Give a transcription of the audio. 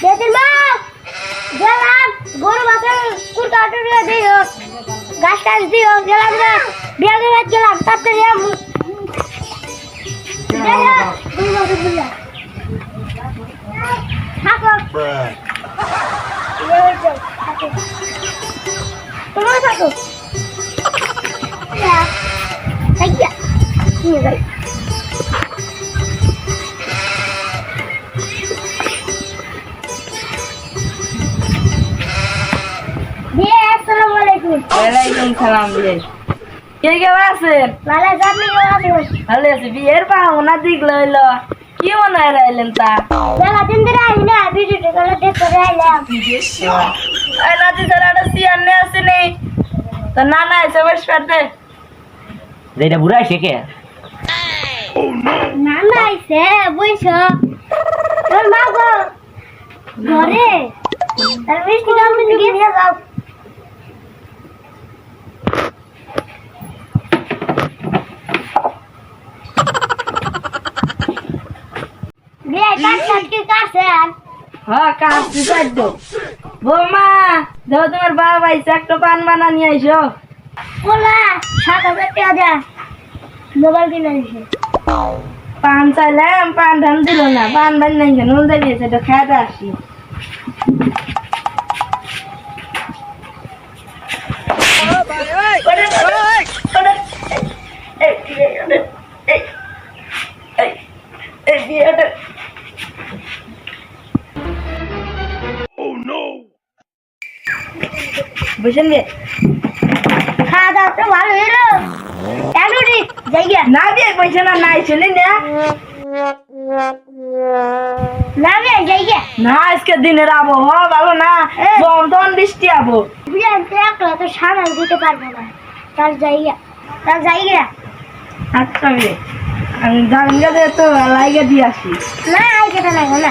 বেতির মা গেলাম গরু মাথা কুর্তা টুরিয়া দিও গাছ টাছ দিও গেলাম না বিয়া করে গেলাম তাড়াতাড়ি আম। তোমরা থাকো। ইয়া, ওয়ালাইকুম সালাম বিয়ে কে কেমন আছেন ভালো আছি, আছি বিয়ের পাওনা দিক লইল কি মনে হয় রাইলেন তা দিন ধরে আইলি না, ভিডিওটা করে দেখতে আইলাম। এই নাতি ছাড়াটা সিয়ার নে আছে নেই তো না না এসে বস করতে যেটা বুড়া শেখে না না আইছে, বইছো। তোর মা গো, ঘরে। তার মিষ্টি নিয়ে নিয়ে যাও। হ্যাঁ বৌমা দেখো তোমার বাবা আইসে একটা পান বানা নিয়ে আইসো বলা, সাত হাজার টাকা দেয়া। মোবাইল কিনে দিছে পান চাইলাম পান ধান দিল না পান বান নাই কেন উল্টে দিয়েছে তো খেতে আসি বুঝলেন গে খাওয়া দাওয়া তো ভালো হলো এনুরি জায়গা না দিয়ে পয়সা না নাই চলে না। না বে জায়গা। না আজকে দিনের আবহাওয়া ভালো না। তখন বৃষ্টি আবো। বিয়ে একলা তো সামাল দিতে পারব না। তার জায়গা তার জায়গা। আচ্ছা রে আমি দিয়ে তো লাইগে দিয়ে আসি। না কেটে লাগবে না।